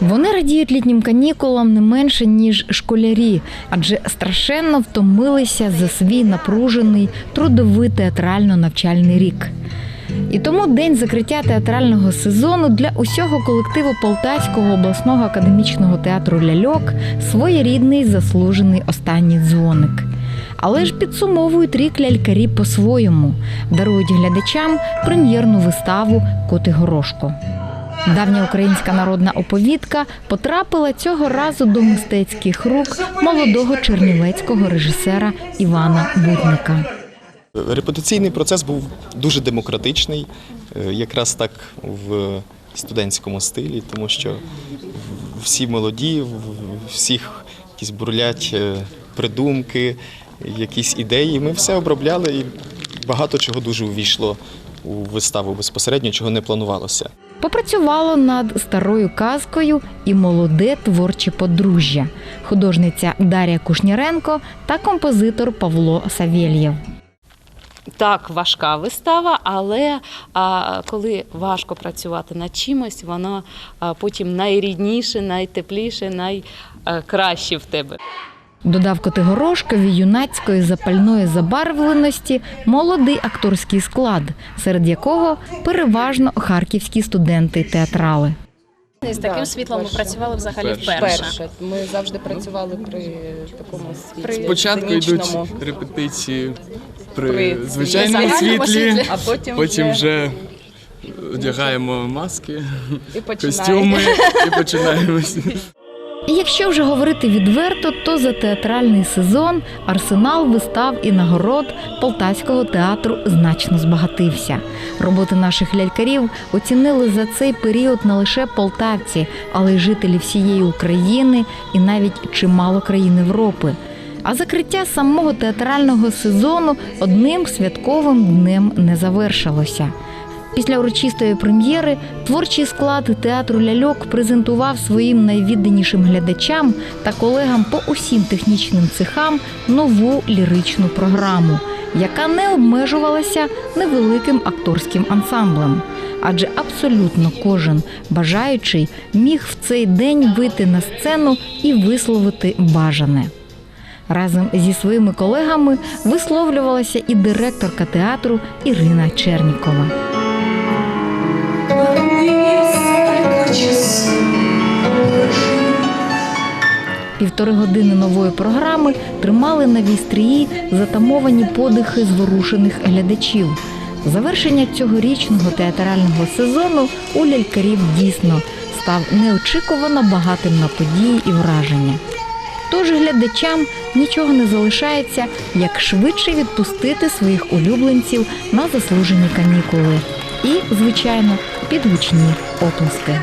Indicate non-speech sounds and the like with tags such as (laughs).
Вони радіють літнім канікулам не менше ніж школярі, адже страшенно втомилися за свій напружений трудовий театрально-навчальний рік. І тому день закриття театрального сезону для усього колективу Полтавського обласного академічного театру Ляльок своєрідний заслужений останній дзвоник. Але ж підсумовують рік лялькарі по-своєму, дарують глядачам прем'єрну виставу Коти Горошко. Давня українська народна оповідка потрапила цього разу до мистецьких рук молодого чернівецького режисера Івана Будника. Репетиційний процес був дуже демократичний, е, якраз так в студентському стилі, тому що всі молоді, всіх якісь бурлять е, придумки, якісь ідеї. Ми все обробляли і багато чого дуже увійшло у виставу безпосередньо, чого не планувалося. Попрацювало над старою казкою і молоде творче подружжя, художниця Дар'я Кушніренко та композитор Павло Савєлєв. Так, важка вистава, але а, коли важко працювати над чимось, воно а, потім найрідніше, найтепліше, найкраще в тебе. Додав Котигорошкові юнацької запальної забарвленості молодий акторський склад, серед якого переважно харківські студенти театрали. З таким світлом ми працювали взагалі вперше. Перше. Ми завжди працювали при такому світлі. Спочатку йдуть репетиції при, При звичайному світлі, світлі. а потім, потім вже вже одягаємо маски, і костюми і починаємо. (laughs) Якщо вже говорити відверто, то за театральний сезон арсенал вистав і нагород Полтавського театру значно збагатився. Роботи наших лялькарів оцінили за цей період не лише полтавці, але й жителі всієї України і навіть чимало країн Європи. А закриття самого театрального сезону одним святковим днем не завершилося. Після урочистої прем'єри творчий склад театру ляльок презентував своїм найвідданішим глядачам та колегам по усім технічним цехам нову ліричну програму, яка не обмежувалася невеликим акторським ансамблем. Адже абсолютно кожен бажаючий міг в цей день вийти на сцену і висловити бажане. Разом зі своїми колегами висловлювалася і директорка театру Ірина Чернікова. Півтори години нової програми тримали на вістрії затамовані подихи зворушених глядачів. Завершення цьогорічного театрального сезону у лялькарів дійсно став неочікувано багатим на події і враження. Тож глядачам нічого не залишається, як швидше відпустити своїх улюбленців на заслужені канікули. І, звичайно, під гучні оплески.